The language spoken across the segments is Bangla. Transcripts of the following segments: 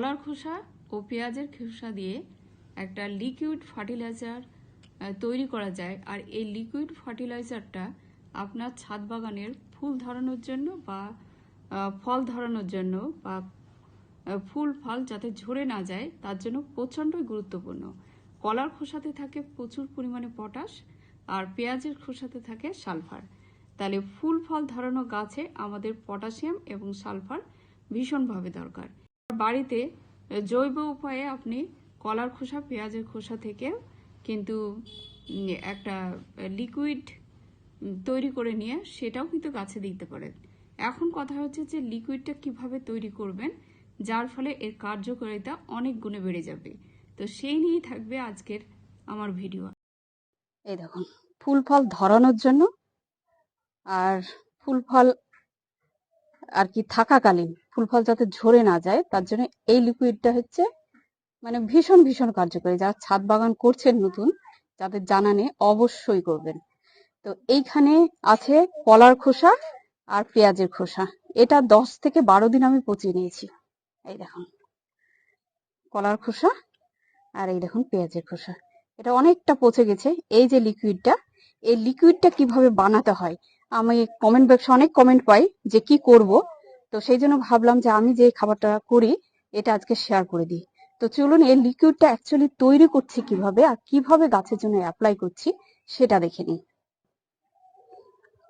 কলার খোসা ও পেঁয়াজের খোসা দিয়ে একটা লিকুইড ফার্টিলাইজার তৈরি করা যায়। আর এই লিকুইড ফার্টিলাইজারটা আপনার ছাদ বাগানের ফুল ধরানোর জন্য বা ফল ধরানোর জন্য বা ফুল, ফল যাতে ঝরে না যায়, তার জন্য প্রচণ্ডই গুরুত্বপূর্ণ। কলার খোসাতে থাকে প্রচুর পরিমাণে পটাশ আর পেঁয়াজের খোসাতে থাকে সালফার। তাহলে ফুল, ফল ধরানো গাছে আমাদের পটাশিয়াম এবং সালফার ভীষণভাবে দরকার। বাড়িতে জৈব উপায়ে আপনি কলার খোসা, পেঁয়াজের খোসা থেকে কিন্তু একটা লিকুইড তৈরি করে নিয়ে সেটাও কিন্তু গাছে দিতে পারেন। এখন কথা হচ্ছে যে লিকুইডটা কীভাবে তৈরি করবেন, যার ফলে এর কার্যকারিতা অনেক গুণে বেড়ে যাবে। তো সেই নিয়েই থাকবে আজকের আমার ভিডিও এই দেখুন, ফুল ফল ধরানোর জন্য আর ফুল ফল আর কি থাকাকালীন ফুল ফল যাতে ঝরে না যায়, তার জন্য এই লিকুইডটা হচ্ছে মানে ভীষণ ভীষণ কার্যকরী। যারা ছাদ বাগান করছেন নতুন যাদের জানা নেই, অবশ্যই করবেন। তো এইখানে আছে কলার খোসা আর পেঁয়াজের খোসা। এটা দশ থেকে বারো দিন আমি পচিয়ে নিয়েছি। এই দেখুন, কলার খোসা আর এই দেখুন পেঁয়াজের খোসা। এটা অনেকটা পচে গেছে। এই যে লিকুইডটা এই লিকুইডটা কীভাবে বানাতে হয় আমি কমেন্ট বক্সে অনেক কমেন্ট পাই যে কি করব। তো সেই জন্য ভাবলাম যে আমি যে খাবারটা করি, এটা আজকে শেয়ার করে দিই। তো চলুন, এই লিকুইডটা অ্যাকচুয়ালি তৈরি করছি কীভাবে আর কীভাবে গাছের জন্য অ্যাপ্লাই করছি, সেটা দেখে নিই।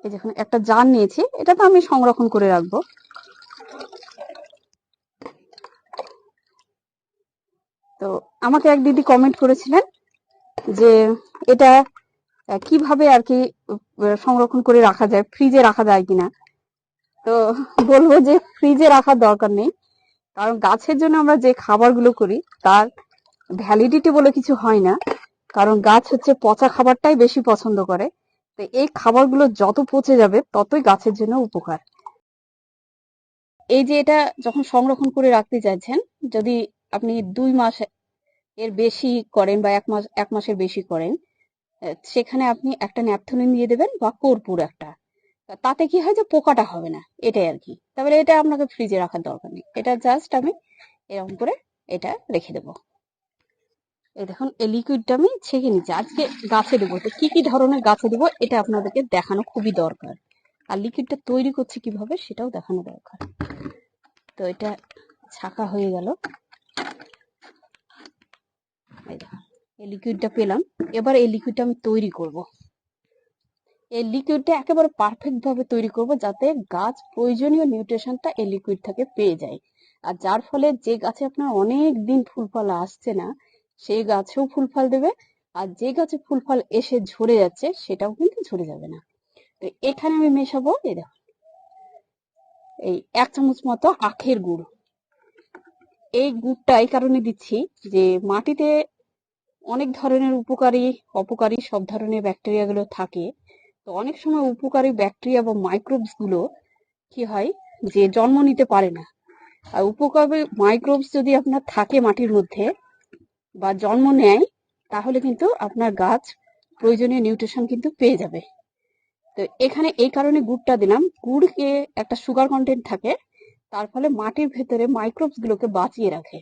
এই দেখুন একটা জার নিয়েছি, এটা তো আমি সংরক্ষণ করে রাখব। তো আমাকে এক দিদি কমেন্ট করেছিলেন যে এটা কীভাবে আর কি সংরক্ষণ করে রাখা যায় ফ্রিজে রাখা যায় কিনা? তো বলব যে ফ্রিজে রাখার দরকার নেই। কারণ গাছের জন্য আমরা যে খাবারগুলো করি, তার ভ্যালিডিটি বলে কিছু হয় না। কারণ গাছ হচ্ছে পচা খাবারটাই বেশি পছন্দ করে। তো এই খাবারগুলো যত পচে যাবে, ততই গাছের জন্য উপকার। এই যে এটা যখন সংরক্ষণ করে রাখতে চাইছেন, যদি আপনি দুই মাস এর বেশি করেন বা এক মাস, এক মাসের বেশি করেন সেখানে আপনি একটা ন্যাপথলিন দিয়ে দেবেন বা কর্পূর একটা। তাতে কি হয় যে পোকাটা হবে না, এটাই আর কি। তারপরে এটা আপনাকে ফ্রিজে রাখার দরকার নেই। এটা জাস্ট আমি এরকম করে এটা রেখে দেবো। এই দেখুন, এই লিকুইডটা আমি ছেঁকে নিচ্ছি। আজকে গাছে দেবো। তো কি কি ধরনের গাছে দেবো, এটা আপনাদেরকে দেখানো খুবই দরকার। আর লিকুইডটা তৈরি করছে কীভাবে, সেটাও দেখানো দরকার। তো এটা ছাকা হয়ে গেল এই দেখুন এই লিকুইডটা পেলাম। এবার এই লিকুইডটা আমি তৈরি করব। এই লিকুইডটা একেবারে পারফেক্ট ভাবে তৈরি করব যাতে গাছ প্রয়োজনীয় নিউট্রিশনটা এই লিকুইড থেকে পেয়ে যায়। আর যার ফলে যে গাছে আপনার অনেক দিন ফুল ফল আসছে না, সেই গাছেও ফুল ফল দেবে। আর যে গাছে ফুল ফল এসে ঝরে যাচ্ছে, সেটাও কিন্তু ঝরে যাবে না। তো এখানে আমি মেশাবো, এই দেখো। এই এক চামচ মতো আখের গুড়। এই গুড়টা এই কারণে দিচ্ছি যে মাটিতে অনেক ধরনের উপকারী, অপকারী সব ধরনের ব্যাকটেরিয়াগুলো থাকে। তো অনেক সময় উপকারী ব্যাকটেরিয়া বা মাইক্রোবসগুলো কি হয় যে জন্ম নিতে পারে না। আর উপকারী মাইক্রোবস যদি আপনার থাকে মাটির মধ্যে বা জন্ম নেয়, তাহলে কিন্তু আপনার গাছ প্রয়োজনীয় নিউট্রিশন কিন্তু পেয়ে যাবে। তো এখানে এই কারণে গুড়টা দিলাম। গুড়কে একটা সুগার কন্টেন্ট থাকে, তার ফলে মাটির ভেতরে মাইক্রোবস গুলোকে বাঁচিয়ে রাখে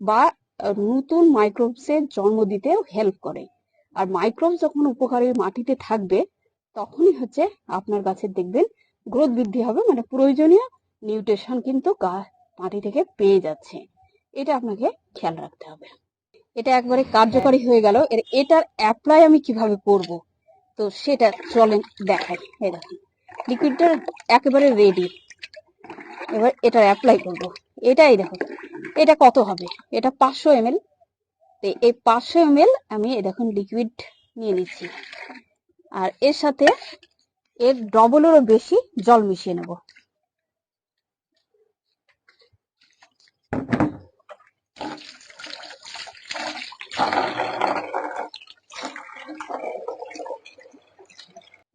বা নতুন মাইক্রোবস এর জন্ম দিতেও হেল্প করে। আর মাইক্রোবস যখন উপকারী মাটিতে থাকবে, তখনই হচ্ছে আপনার গাছের দেখবেন গ্রোথ বৃদ্ধি হবে মানে প্রয়োজনীয় নিউট্রিশন কিন্তু গা- মাটি থেকে পেয়ে যাচ্ছে। এটা আপনাকে খেয়াল রাখতে হবে। এটা একবারে কার্যকরী হয়ে গেল। এর, এটার অ্যাপ্লাই আমি কীভাবে করব? তো সেটা চলেন দেখাই। এই দেখুন লিকুইডটা একেবারে রেডি এবার এটা অ্যাপ্লাই করব। এটাই দেখো, এটা কত হবে? এটা পাঁচশো এম এল এই পাঁচশো এম আমি এই দেখুন লিকুইড নিয়ে নিচ্ছি। আর এর সাথে এর ডবলেরও বেশি জল মিশিয়ে নেব।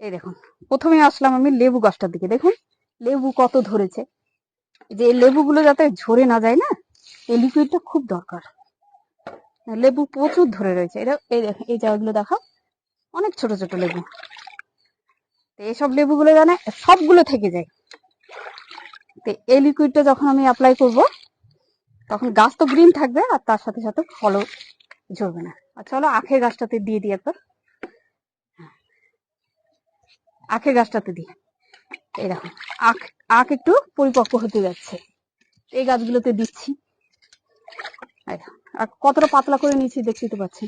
এই দেখুন, প্রথমে আসলাম আমি লেবু গাছটার দিকে। দেখুন, লেবু কত ধরেছে। যে লেবুগুলো যাতে ঝরে না যায় না, এই লিকুইডটা খুব দরকার। লেবু প্রচুর ধরে রয়েছে। এটা, এই দেখেন এই জায়গাগুলো দেখাও। অনেক ছোট ছোট লেবু। তো এইসব লেবুগুলো জানে সবগুলো থেকে যায়। তো এই লিকুইডটা যখন আমি অ্যাপ্লাই করব, তখন গাছ তো গ্রিন থাকবে আর তার সাথে সাথে ফলও ঝরবে না। আর চলো আখের গাছটাতে দিয়ে দিই একবার। আখের গাছটাতে দিই। এই দেখো, আখ আখ একটু পরিপক্ক হতে যাচ্ছে। এই গাছগুলোতে দিচ্ছি। আর কতটা পাতলা করে নিয়েছি দেখতে তো পাচ্ছি।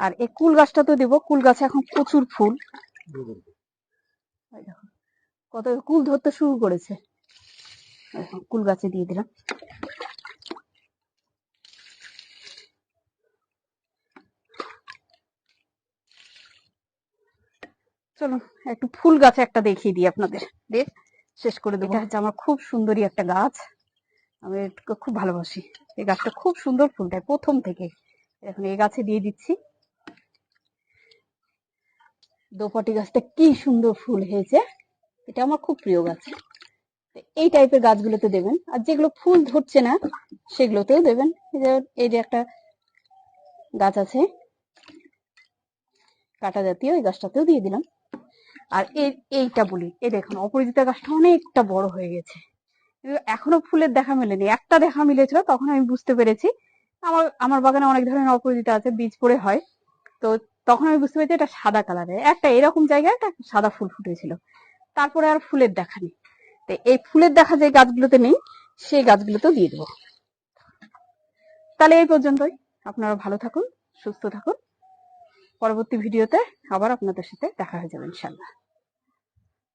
আর এই কুল গাছটা তো দেবো। কুল গাছে এখন প্রচুর ফুল। কত কুল ধরতে শুরু করেছে। কুল গাছে দিয়ে দিলাম। চলো, একটু ফুল গাছে একটা দেখিয়ে দিই আপনাদের। শেষ করে দেবো। হচ্ছে আমার খুব সুন্দরী একটা গাছ। আমি খুব ভালোবাসি। এই গাছটা খুব সুন্দর ফুল দেয়, প্রথম থেকে। এখন এই গাছে দিয়ে দিচ্ছি। দোপাটি গাছটা কি সুন্দর ফুল হয়েছে। এটা আমার খুব প্রিয় গাছ। এই টাইপের গাছগুলোতে দেবেন। আর যেগুলো ফুল ধরছে না, সেগুলোতেও দেবেন। এই যে এই যে একটা গাছ আছে, কাটা জাতীয়, এই গাছটাতেও দিয়ে দিলাম। আর এই এইটা বলি এই দেখুন অপরাজিতা গাছটা অনেকটা বড় হয়ে গেছে। এখনও ফুলের দেখা মেলেনি। একটা দেখা মিলেছিল, তখন আমি বুঝতে পেরেছি। আমার আমার বাগানে অনেক ধরনের অপরাজিতা আছে, বীজ পড়ে হয়। তো তখন আমি বুঝতে পেরেছি এটা সাদা কালারের। একটা এরকম জায়গায় একটা সাদা ফুল ফুটেছিল। তারপরে আর ফুলের দেখা নেই। তো এই ফুলের দেখা যে গাছগুলোতে নেই, সেই গাছগুলোতেও দিয়ে দেবো। তাহলে এই পর্যন্তই। আপনারা ভালো থাকুন, সুস্থ থাকুন। পরবর্তী ভিডিওতে আবার আপনাদের সাথে দেখা হয়ে যাবে ইনশাল্লাহ